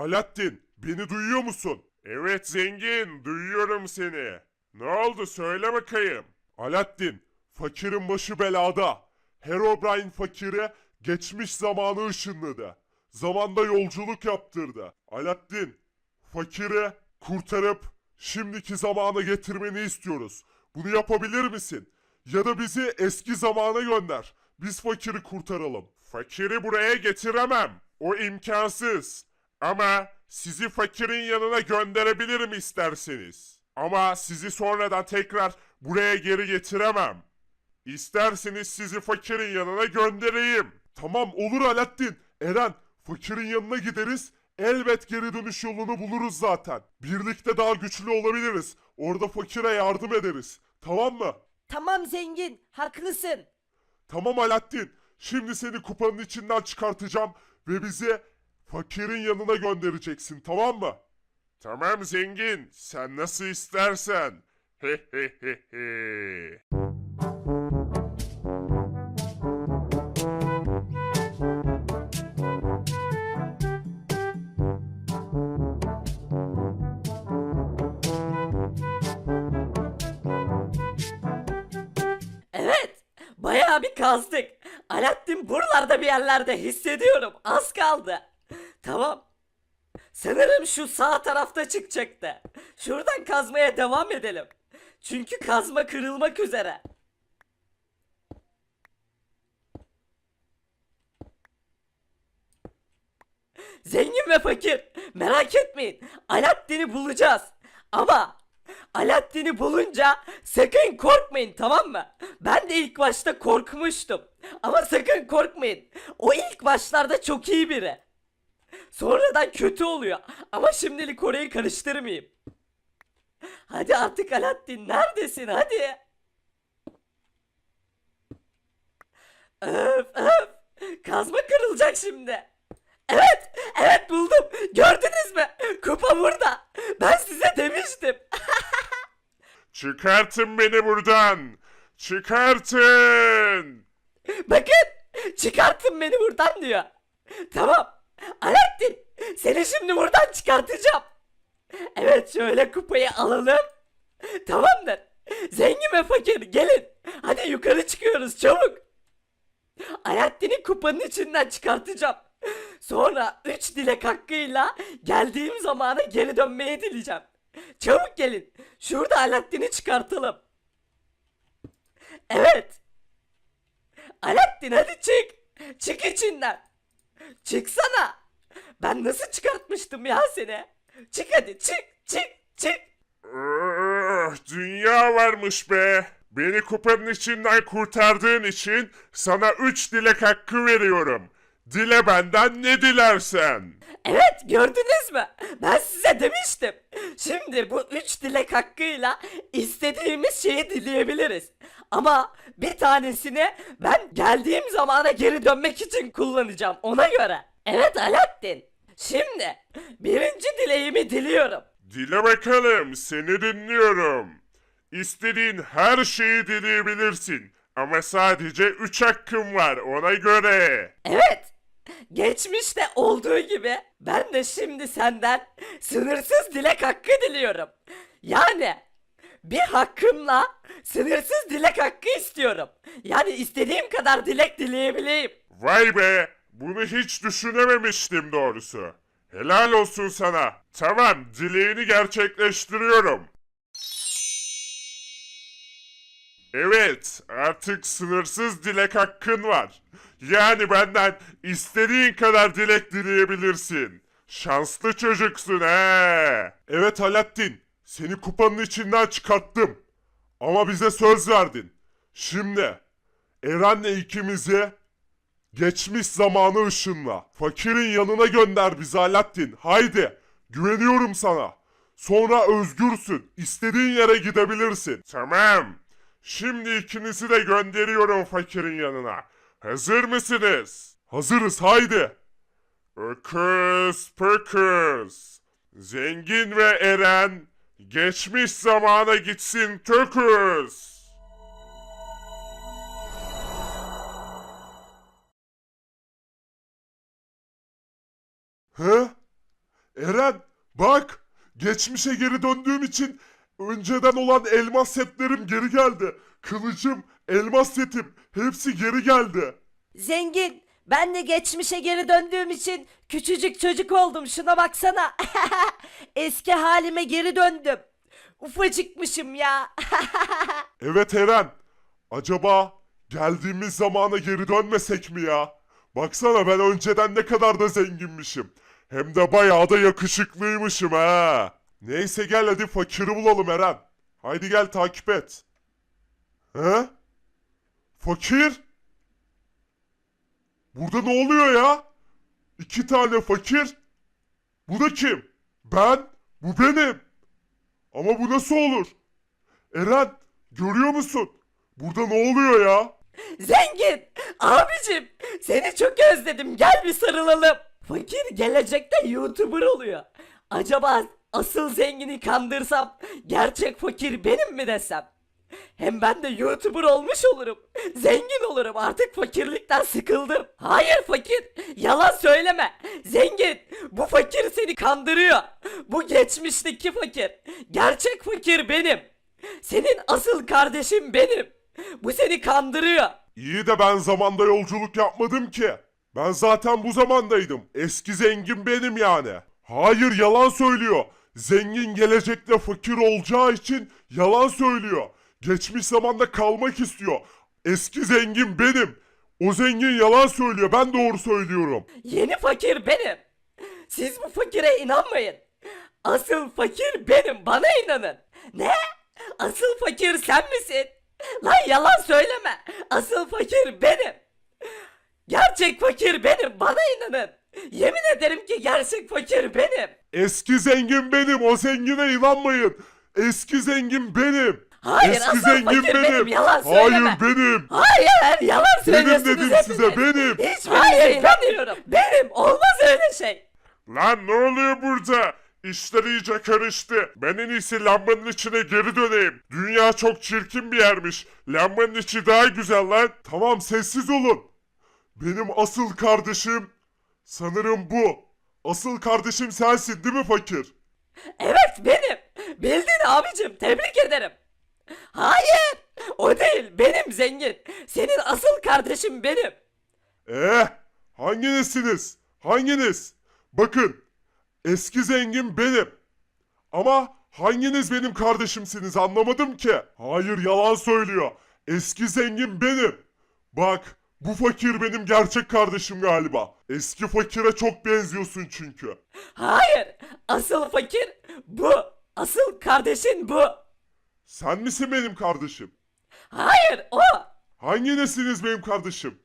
Alaaddin, beni duyuyor musun? Evet zengin, duyuyorum seni. Ne oldu söyle bakayım. Alaaddin, fakirin başı belada. Herobrine fakiri geçmiş zamanı ışınladı. Zamanda yolculuk yaptırdı. Alaaddin, fakiri kurtarıp şimdiki zamana getirmeni istiyoruz. Bunu yapabilir misin? Ya da bizi eski zamana gönder. Biz fakiri kurtaralım. Fakiri buraya getiremem. O imkansız. Ama sizi fakirin yanına gönderebilirim isterseniz. Ama sizi sonradan tekrar buraya geri getiremem. İsterseniz sizi fakirin yanına göndereyim. Tamam olur Alaaddin. Eren fakirin yanına gideriz. Elbet geri dönüş yolunu buluruz zaten. Birlikte daha güçlü olabiliriz. Orada fakire yardım ederiz. Tamam mı? Tamam zengin, haklısın. Tamam Alaaddin. Şimdi seni kupanın içinden çıkartacağım ve bizi fakirin yanına göndereceksin tamam mı? Tamam zengin. Sen nasıl istersen. He he he he. Evet, bayağı bir kazdık. Alaaddin buralarda bir yerlerde hissediyorum. Az kaldı. Tamam. Sanırım şu sağ tarafta çıkacaktı. Şuradan kazmaya devam edelim. Çünkü kazma kırılmak üzere. Zengin ve fakir merak etmeyin. Alaaddin'i bulacağız. Ama Alaaddin'i bulunca sakın korkmayın tamam mı? Ben de ilk başta korkmuştum. Ama sakın korkmayın. O ilk başlarda çok iyi biri. Sonradan kötü oluyor. Ama şimdilik orayı karıştırmayayım. Hadi artık Alaaddin neredesin hadi. Öf öf. Kazma kırılacak şimdi. Evet, evet buldum. Gördünüz mü? Kupa burada. Ben size demiştim. Çıkartın beni buradan. Çıkartın. Bakın, çıkartın beni buradan diyor. Tamam. Alaaddin, seni şimdi buradan çıkartacağım. Evet, şöyle kupayı alalım. Tamamdır. Zengin ve fakir gelin. Hadi yukarı çıkıyoruz çabuk. Alaaddin'i kupanın içinden çıkartacağım. Sonra 3 dilek hakkıyla geldiğim zamana geri dönmeyi dileyeceğim. Çabuk gelin. Şurada Alaaddin'i çıkartalım. Evet. Alaaddin hadi çık. Çık içinden. Çıksana. Ben nasıl çıkartmıştım ya seni? Çık hadi çık çık çık. Ah, Dünya varmış be. Beni kupanın içinden kurtardığın için sana üç dilek hakkı veriyorum. Dile benden ne dilersen. Evet gördünüz mü? Ben size demiştim. Şimdi bu üç dilek hakkıyla istediğimiz şeyi dileyebiliriz. Ama bir tanesini ben geldiğim zamana geri dönmek için kullanacağım ona göre. Evet Alaaddin. Şimdi birinci dileğimi diliyorum. Dile bakalım seni dinliyorum. İstediğin her şeyi dileyebilirsin. Ama sadece üç hakkım var ona göre. Evet. Geçmişte olduğu gibi ben de şimdi senden sınırsız dilek hakkı diliyorum. Yani bir hakkımla sınırsız dilek hakkı istiyorum. Yani istediğim kadar dilek dileyebileyim. Vay be! Bunu hiç düşünememiştim doğrusu. Helal olsun sana. Tamam, dileğini gerçekleştiriyorum. Evet, artık sınırsız dilek hakkın var. Yani benden istediğin kadar dilek dileyebilirsin. Şanslı çocuksun he. Evet Alaaddin, seni kupanın içinden çıkarttım. Ama bize söz verdin. Şimdi Eren'le ikimizi geçmiş zamanı ışınla. Fakirin yanına gönder bizi Alaaddin. Haydi. Güveniyorum sana. Sonra özgürsün. İstediğin yere gidebilirsin. Tamam. Şimdi ikinizi de gönderiyorum fakirin yanına. Hazır mısınız? Hazırız haydi. Öküz pöküz. Zengin ve Eren geçmiş zamana gitsin töküz. Hı? Eren bak geçmişe geri döndüğüm için önceden olan elmas setlerim geri geldi. Kılıcım, elmas setim hepsi geri geldi. Zengin, ben de geçmişe geri döndüğüm için küçücük çocuk oldum. Şuna baksana. Eski halime geri döndüm. Ufacıkmışım ya. Evet Eren. Acaba geldiğimiz zamana geri dönmesek mi ya? Baksana ben önceden ne kadar da zenginmişim. Hem de bayağı da yakışıklıymışım ha. Neyse gel hadi fakiri bulalım Eren. Haydi gel takip et. He? Fakir? Burada ne oluyor ya? İki tane fakir. Bu da kim? Ben. Bu benim. Ama bu nasıl olur? Eren görüyor musun? Burada ne oluyor ya? Zengin, abicim seni çok özledim. Gel bir sarılalım. Fakir gelecekte YouTuber oluyor. Acaba asıl zengini kandırsam gerçek fakir benim mi desem? Hem ben de YouTuber olmuş olurum. Zengin olurum. Artık fakirlikten sıkıldım. Hayır fakir. Yalan söyleme. Zengin. Bu fakir seni kandırıyor. Bu geçmişteki fakir. Gerçek fakir benim. Senin asıl kardeşin benim. Bu seni kandırıyor. İyi de ben zamanda yolculuk yapmadım ki. Ben zaten bu zamandaydım. Eski zengin benim yani. Hayır yalan söylüyor. Zengin gelecekte fakir olacağı için yalan söylüyor. Geçmiş zamanda kalmak istiyor. Eski zengin benim. O zengin yalan söylüyor. Ben doğru söylüyorum. Yeni fakir benim. Siz bu fakire inanmayın. Asıl fakir benim. Bana inanın. Ne? Asıl fakir sen misin? Lan yalan söyleme. Asıl fakir benim. Gerçek fakir benim. Bana inanın. Yemin ederim ki gerçek fakir benim. Eski zengin benim. O zengine inanmayın. Eski zengin benim. Hayır, Eski asıl zengin fakir benim. benim, yalan Hayır söyleme. benim. Hayır yalan Benim söylüyorsunuz dedim hepiniz. size benim. Hiçbirinize inanmıyorum. Benim. Olmaz öyle şey. Lan ne oluyor burada? İşler iyice karıştı. Ben en iyisi lambanın içine geri döneyim. Dünya çok çirkin bir yermiş. Lambanın içi daha güzel lan. Tamam sessiz olun. Benim asıl kardeşim sanırım bu. Asıl kardeşim sensin değil mi fakir? Evet benim. Bildin abicim tebrik ederim. Hayır o değil benim zengin. Senin asıl kardeşim benim. Eh, hanginizsiniz? Hanginiz? Bakın, eski zengin benim. Ama hanginiz benim kardeşimsiniz anlamadım ki. Hayır yalan söylüyor. Eski zengin benim. Bak, bu fakir benim gerçek kardeşim galiba. Eski fakire çok benziyorsun çünkü. Hayır asıl fakir bu. Asıl kardeşin bu. Sen misin benim kardeşim? Hayır o. Hanginizsiniz benim kardeşim?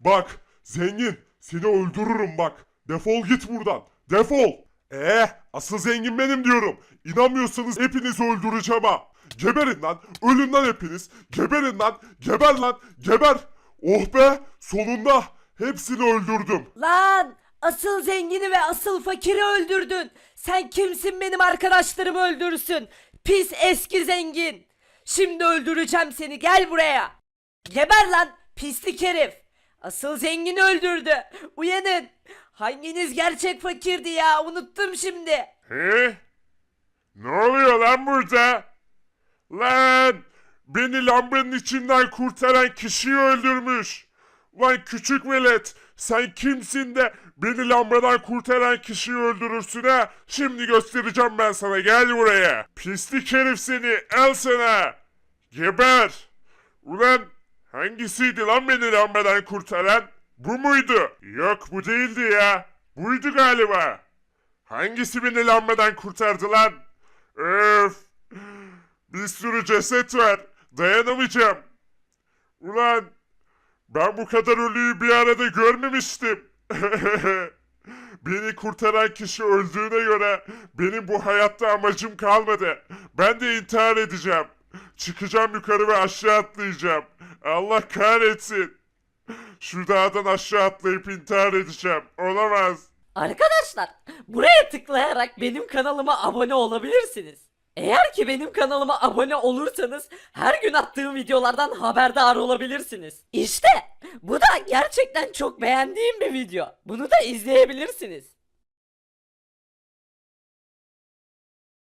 Bak, zengin, seni öldürürüm bak. Defol git buradan. Defol. Eh, asıl zengin benim diyorum. İnanmıyorsanız hepinizi öldüreceğim ha. Geberin lan. Ölün lan hepiniz. Geberin lan. Geber lan. Geber. Oh be, sonunda hepsini öldürdüm. Lan asıl zengini ve asıl fakiri öldürdün. Sen kimsin benim arkadaşlarımı öldürsün? Pis eski zengin. Şimdi öldüreceğim seni gel buraya. Geber lan pislik herif. Asıl zengini öldürdü. Uyanın. Hanginiz gerçek fakirdi ya unuttum şimdi. He? Ne oluyor lan burada? Lan! Beni lambanın içinden kurtaran kişiyi öldürmüş. Lan küçük velet, sen kimsin de beni lambadan kurtaran kişiyi öldürürsün ha? Şimdi göstereceğim ben sana, gel buraya. Pislik herif seni, al sana. Geber. Ulan hangisiydi lan beni lambadan kurtaran? Bu muydu? Yok bu değildi ya. Buydu galiba. Hangisi beni lambadan kurtardı lan? Öf! Bir sürü ceset var. Dayanamayacağım. Ulan ben bu kadar ölüyü bir arada görmemiştim. Beni kurtaran kişi öldüğüne göre benim bu hayatta amacım kalmadı. Ben de intihar edeceğim. Çıkacağım yukarı ve aşağı atlayacağım. Allah kahretsin. Şu dağdan aşağı atlayıp intihar edeceğim. Olamaz. Arkadaşlar buraya tıklayarak benim kanalıma abone olabilirsiniz. Eğer ki benim kanalıma abone olursanız her gün attığım videolardan haberdar olabilirsiniz. İşte bu da gerçekten çok beğendiğim bir video. Bunu da izleyebilirsiniz.